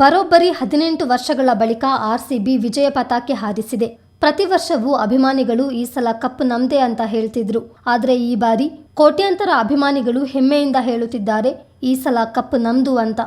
ಬರೋಬ್ಬರಿ ಹದಿನೆಂಟು ವರ್ಷಗಳ ಬಳಿಕ ಆರ್ಸಿಬಿ ವಿಜಯ ಪತಾಕೆ ಹಾರಿಸಿದೆ. ಪ್ರತಿ ವರ್ಷವೂ ಅಭಿಮಾನಿಗಳು ಈ ಸಲ ಕಪ್ ನಮ್ದೆ ಅಂತ ಹೇಳ್ತಿದ್ರು. ಆದರೆ ಈ ಬಾರಿ ಕೋಟ್ಯಾಂತರ ಅಭಿಮಾನಿಗಳು ಹೆಮ್ಮೆಯಿಂದ ಹೇಳುತ್ತಿದ್ದಾರೆ, ಈ ಸಲ ಕಪ್ ನಮ್ದು ಅಂತ.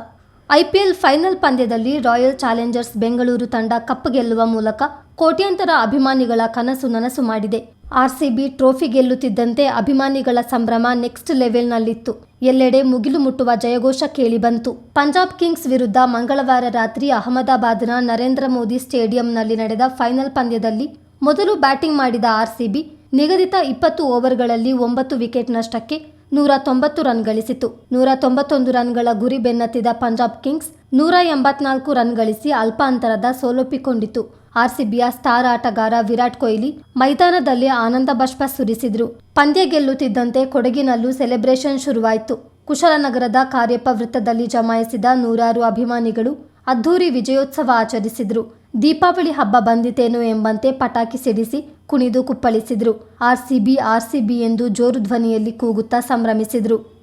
ಐಪಿಎಲ್ ಫೈನಲ್ ಪಂದ್ಯದಲ್ಲಿ ರಾಯಲ್ ಚಾಲೆಂಜರ್ಸ್ ಬೆಂಗಳೂರು ತಂಡ ಕಪ್ ಗೆಲ್ಲುವ ಮೂಲಕ ಕೋಟ್ಯಾಂತರ ಅಭಿಮಾನಿಗಳ ಕನಸು ನನಸು ಮಾಡಿದೆ. ಆರ್ಸಿಬಿ ಟ್ರೋಫಿ ಗೆಲ್ಲುತ್ತಿದ್ದಂತೆ ಅಭಿಮಾನಿಗಳ ಸಂಭ್ರಮ ನೆಕ್ಸ್ಟ್ ಲೆವೆಲ್ನಲ್ಲಿತ್ತು. ಎಲ್ಲೆಡೆ ಮುಗಿಲು ಮುಟ್ಟುವ ಜಯಘೋಷ ಕೇಳಿಬಂತು ಪಂಜಾಬ್ ಕಿಂಗ್ಸ್ ವಿರುದ್ಧ ಮಂಗಳವಾರ ರಾತ್ರಿ ಅಹಮದಾಬಾದ್ನ ನರೇಂದ್ರ ಮೋದಿ ಸ್ಟೇಡಿಯಂನಲ್ಲಿ ನಡೆದ ಫೈನಲ್ ಪಂದ್ಯದಲ್ಲಿ ಮೊದಲು ಬ್ಯಾಟಿಂಗ್ ಮಾಡಿದ ಆರ್ಸಿಬಿ ನಿಗದಿತ ಇಪ್ಪತ್ತು ಓವರ್ಗಳಲ್ಲಿ ಒಂಬತ್ತು ವಿಕೆಟ್ ನಷ್ಟಕ್ಕೆ ನೂರ ತೊಂಬತ್ತು ರನ್ ಗಳಿಸಿತು. ನೂರ ತೊಂಬತ್ತೊಂದು ರನ್ಗಳ ಗುರಿ ಬೆನ್ನತ್ತಿದ ಪಂಜಾಬ್ ಕಿಂಗ್ಸ್ ನೂರ ಎಂಬತ್ನಾಲ್ಕು ರನ್ ಗಳಿಸಿ ಅಲ್ಪ ಅಂತರದ ಸೋಲೊಪ್ಪಿಕೊಂಡಿತು. ಆರ್ಸಿಬಿಯ ಸ್ಟಾರ್ ಆಟಗಾರ ವಿರಾಟ್ ಕೊಹ್ಲಿ ಮೈದಾನದಲ್ಲಿ ಆನಂದ ಬಾಷ್ಪ ಸುರಿಸಿದ್ರು. ಪಂದ್ಯ ಗೆಲ್ಲುತ್ತಿದ್ದಂತೆ ಕೊಡಗಿನಲ್ಲೂ ಸೆಲೆಬ್ರೇಷನ್ ಶುರುವಾಯಿತು. ಕುಶಲನಗರದ ಕಾರ್ಯಪ್ಪ ವೃತ್ತದಲ್ಲಿ ಜಮಾಯಿಸಿದ ನೂರಾರು ಅಭಿಮಾನಿಗಳು ಅದ್ಧೂರಿ ವಿಜಯೋತ್ಸವ ಆಚರಿಸಿದ್ರು. ದೀಪಾವಳಿ ಹಬ್ಬ ಬಂದಿತೇನೋ ಎಂಬಂತೆ ಪಟಾಕಿ ಸಿಡಿಸಿ ಕುಣಿದು ಕುಪ್ಪಳಿಸಿದ್ರು. ಆರ್ಸಿಬಿ ಆರ್ಸಿಬಿ ಎಂದು ಜೋರು ಧ್ವನಿಯಲ್ಲಿ ಕೂಗುತ್ತಾ ಸಂಭ್ರಮಿಸಿದ್ರು.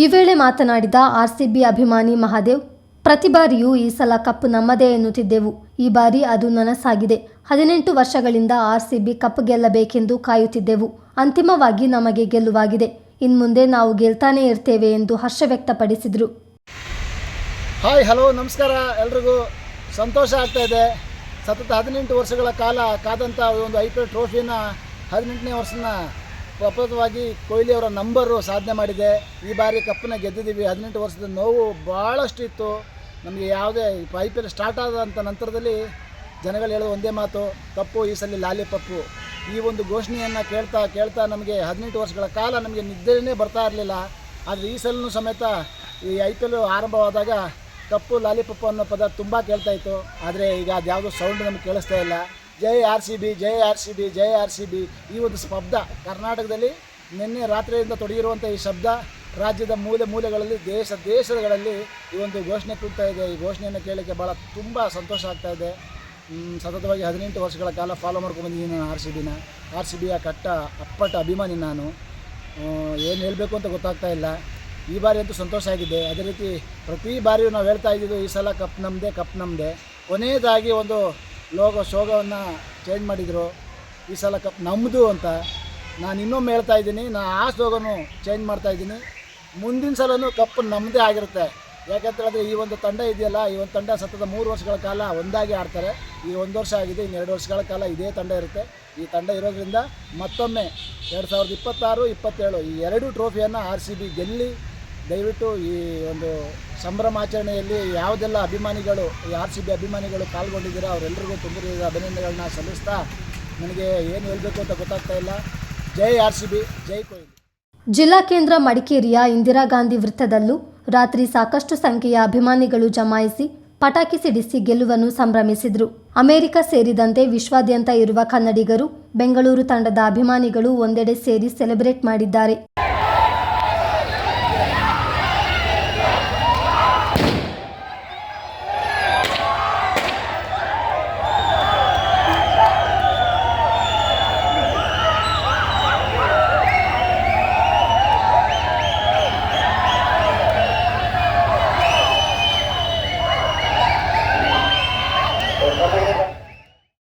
ಈ ವೇಳೆ ಮಾತನಾಡಿದ ಆರ್ಸಿಬಿ ಅಭಿಮಾನಿ ಮಹಾದೇವ್, ಪ್ರತಿ ಬಾರಿಯೂ ಈ ಸಲ ಕಪ್ ನಮ್ಮದೇ ಎನ್ನುತ್ತಿದ್ದೆವು. ಈ ಬಾರಿ ಅದು ನನಸಾಗಿದೆ. ಹದಿನೆಂಟು ವರ್ಷಗಳಿಂದ ಆರ್ಸಿಬಿ ಕಪ್ ಗೆಲ್ಲಬೇಕೆಂದು ಕಾಯುತ್ತಿದ್ದೆವು. ಅಂತಿಮವಾಗಿ ನಮಗೆ ಗೆಲುವಾಗಿದೆ. ಇನ್ಮುಂದೆ ನಾವು ಗೆಲ್ತಾನೇ ಇರ್ತೇವೆ ಎಂದು ಹರ್ಷ ವ್ಯಕ್ತಪಡಿಸಿದರು. ಹಾಯ್, ಹಲೋ, ನಮಸ್ಕಾರ ಎಲ್ರಿಗೂ. ಸಂತೋಷ ಆಗ್ತಾ ಇದೆ. ಸತತ ಹದಿನೆಂಟು ವರ್ಷಗಳ ಕಾಲ ಕಾದಂಥ ಒಂದು ಐ ಪಿ ಎಲ್ ಟ್ರೋಫಿನ ಹದಿನೆಂಟನೇ ವರ್ಷನ ಪ್ರಪ್ರಥವಾಗಿ ಕೊಹ್ಲಿ ಅವರ ನಂಬರು ಸಾಧನೆ ಮಾಡಿದೆ. ಈ ಬಾರಿ ಕಪ್ಪನ್ನ ಗೆದ್ದಿದ್ದೀವಿ. ಹದಿನೆಂಟು ವರ್ಷದ ನೋವು ಭಾಳಷ್ಟು ಇತ್ತು. ನಮಗೆ ಯಾವುದೇ ಐ ಪಿ ಎಲ್ ಸ್ಟಾರ್ಟ್ ಆದಂಥ ನಂತರದಲ್ಲಿ ಜನಗಳು ಹೇಳೋದು ಒಂದೇ ಮಾತು, ಕಪ್ಪು ಈ ಸಲ ಲಾಲಿಪಪ್ಪು ಈ ಒಂದು ಘೋಷಣೆಯನ್ನು ಕೇಳ್ತಾ ಕೇಳ್ತಾ ನಮಗೆ ಹದಿನೆಂಟು ವರ್ಷಗಳ ಕಾಲ ನಮಗೆ ನಿದ್ದೆನೇ ಬರ್ತಾ ಇರಲಿಲ್ಲ. ಆದರೆ ಈ ಸಲನೂ ಸಮೇತ ಈ ಐ ಪಿ ಎಲ್ ಆರಂಭವಾದಾಗ ಕಪ್ಪು ಲಾಲಿಪಪ್ಪು ಅನ್ನೋ ಪದ ತುಂಬ ಕೇಳ್ತಾ ಇತ್ತು. ಆದರೆ ಈಗ ಅದ್ಯಾವುದೋ ಸೌಂಡ್ ನಮಗೆ ಕೇಳಿಸ್ತಾ ಇಲ್ಲ. ಜೈ ಆರ್ ಸಿ ಬಿ, ಜೈ ಆರ್ ಸಿ ಬಿ, ಜೈ ಆರ್ ಸಿ ಬಿ. ಈ ಒಂದು ಶಬ್ದ ಕರ್ನಾಟಕದಲ್ಲಿ ನಿನ್ನೆ ರಾತ್ರಿಯಿಂದ ತೊಡಗಿರುವಂಥ ಈ ಶಬ್ದ ರಾಜ್ಯದ ಮೂಲೆ ಮೂಲೆಗಳಲ್ಲಿ, ದೇಶ ದೇಶಗಳಲ್ಲಿ ಈ ಒಂದು ಘೋಷಣೆ ಕೂಗ್ತಾ ಇದೆ. ಈ ಘೋಷಣೆಯನ್ನು ಕೇಳಲಿಕ್ಕೆ ಭಾಳ ತುಂಬ ಸಂತೋಷ ಆಗ್ತಾ ಇದೆ. ಸತತವಾಗಿ ಹದಿನೆಂಟು ವರ್ಷಗಳ ಕಾಲ ಫಾಲೋ ಮಾಡ್ಕೊಂಡು ಬಂದಿದ್ದೀನಿ ನಾನು ಆರ್ ಸಿ ಬಿನ. ಆರ್ ಸಿ ಬಿಯ ಕಟ್ಟ, ಅಪ್ಪಟ ಅಭಿಮಾನಿ ನಾನು. ಏನು ಹೇಳಬೇಕು ಅಂತ ಗೊತ್ತಾಗ್ತಾ ಇಲ್ಲ. ಈ ಬಾರಿ ಅಂತೂ ಸಂತೋಷ ಆಗಿದೆ. ಅದೇ ರೀತಿ ಪ್ರತಿ ಬಾರಿಯೂ ನಾವು ಹೇಳ್ತಾ ಇದ್ದಿದ್ದು ಈ ಸಲ ಕಪ್ ನಮ್ಮದೇ ಕಪ್ ನಮ್ಮದೇ ಕೊನೆಯದಾಗಿ ಒಂದು ಲೋಗೋ ಶೋಗವನ್ನು ಚೇಂಜ್ ಮಾಡಿದರು. ಈ ಸಲ ಕಪ್ ನಮ್ಮದು ಅಂತ. ನಾನು ಇನ್ನೊಮ್ಮೆ ಹೇಳ್ತಾ ಇದ್ದೀನಿ ನಾನು ಆ ಸ್ಲೋಗನು ಚೇಂಜ್ ಮಾಡ್ತಾ ಇದ್ದೀನಿ. ಮುಂದಿನ ಸಲನೂ ಕಪ್ ನಮ್ಮದೇ ಆಗಿರುತ್ತೆ. ಯಾಕಂತೇಳಿದ್ರೆ ಈ ಒಂದು ತಂಡ ಇದೆಯಲ್ಲ, ಈ ಒಂದು ತಂಡ ಸತತ ಮೂರು ವರ್ಷಗಳ ಕಾಲ ಒಂದಾಗಿ ಆಡ್ತಾರೆ. ಈ ಒಂದು ವರ್ಷ ಆಗಿದೆ, ಇನ್ನು ಎರಡು ವರ್ಷಗಳ ಕಾಲ ಇದೇ ತಂಡ ಇರುತ್ತೆ. ಈ ತಂಡ ಇರೋದ್ರಿಂದ ಮತ್ತೊಮ್ಮೆ ಎರಡು ಸಾವಿರದ ಇಪ್ಪತ್ತಾರು, ಇಪ್ಪತ್ತೇಳು ಈ ಎರಡು ಟ್ರೋಫಿಯನ್ನು ಆರ್ ಸಿ ಬಿ ಗೆಲ್ಲಿ ದಯವಿಟ್ಟು ಈ ಒಂದು ಸಂಭ್ರಮಾಚರಣೆಯಲ್ಲಿ ಯಾವುದೆಲ್ಲ ಅಭಿಮಾನಿಗಳು, ಈ ಆರ್ ಸಿ ಬಿ ಅಭಿಮಾನಿಗಳು ಪಾಲ್ಗೊಂಡಿದ್ದೀರಾ ಅವರೆಲ್ಲರಿಗೂ ತುಂಬಿದ ಅಭಿನಂದನೆಗಳನ್ನ ಸಲ್ಲಿಸ್ತಾ ನನಗೆ ಏನು ಹೇಳಬೇಕು ಅಂತ ಗೊತ್ತಾಗ್ತಾ ಇಲ್ಲ. ಜೈ ಆರ್ ಸಿ ಬಿ ಜೈ ಕೊಹ್ಲಿ. ಜಿಲ್ಲಾ ಕೇಂದ್ರ ಮಡಿಕೇರಿಯ ಇಂದಿರಾ ಗಾಂಧಿ ವೃತ್ತದಲ್ಲೂ ರಾತ್ರಿ ಸಾಕಷ್ಟು ಸಂಖ್ಯೆಯ ಅಭಿಮಾನಿಗಳು ಜಮಾಯಿಸಿ ಪಟಾಕಿ ಸಿಡಿಸಿ ಗೆಲುವನ್ನು ಸಂಭ್ರಮಿಸಿದ್ರು. ಅಮೆರಿಕ ಸೇರಿದಂತೆ ವಿಶ್ವಾದ್ಯಂತ ಇರುವ ಕನ್ನಡಿಗರು ಬೆಂಗಳೂರು ತಂಡದ ಅಭಿಮಾನಿಗಳು ಒಂದೆಡೆ ಸೇರಿ ಸೆಲೆಬ್ರೇಟ್ ಮಾಡಿದ್ದಾರೆ.